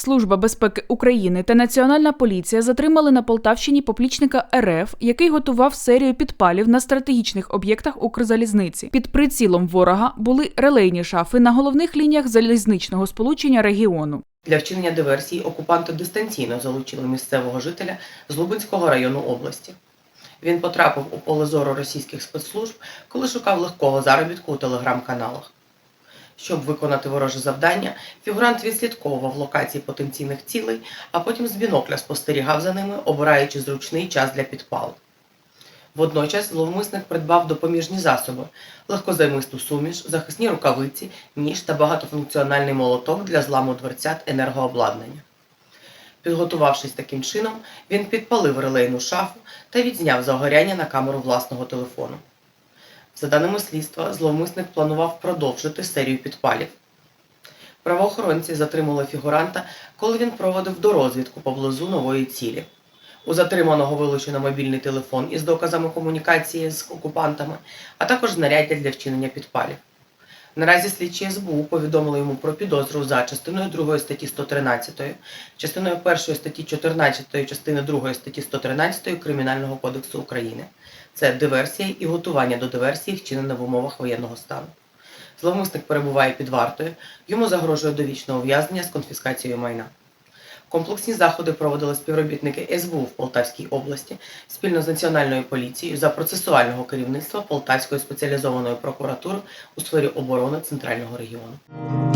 Служба безпеки України та Національна поліція затримали на Полтавщині поплічника РФ, який готував серію підпалів на стратегічних об'єктах Укрзалізниці. Під прицілом ворога були релейні шафи на головних лініях залізничного сполучення регіону. Для вчинення диверсії окупанти дистанційно залучили місцевого жителя з Лубенського району області. Він потрапив у поле зору російських спецслужб, коли шукав легкого заробітку у телеграм-каналах. Щоб виконати вороже завдання, фігурант відслідковував локації потенційних цілей, а потім з бінокля спостерігав за ними, обираючи зручний час для підпалу. Водночас зловмисник придбав допоміжні засоби, легкозаймисту суміш, захисні рукавиці, ніж та багатофункціональний молоток для зламу дверцят енергообладнання. Підготувавшись таким чином, він підпалив релейну шафу та відзняв загоряння на камеру власного телефону. За даними слідства, зловмисник планував продовжити серію підпалів. Правоохоронці затримали фігуранта, коли він проводив дорозвідку поблизу нової цілі. У затриманого вилучено мобільний телефон із доказами комунікації з окупантами, а також знаряддя для вчинення підпалів. Наразі слідчі СБУ повідомили йому про підозру за частиною 2 статті 113, частиною 1 статті 14, частиною 2 статті 113 Кримінального кодексу України. Це диверсія і готування до диверсії, вчинене в умовах воєнного стану. Зловмисник перебуває під вартою, йому загрожує довічне ув'язнення з конфіскацією майна. Комплексні заходи проводили співробітники СБУ в Полтавській області спільно з Національною поліцією за процесуального керівництва Полтавської спеціалізованої прокуратури у сфері оборони Центрального регіону.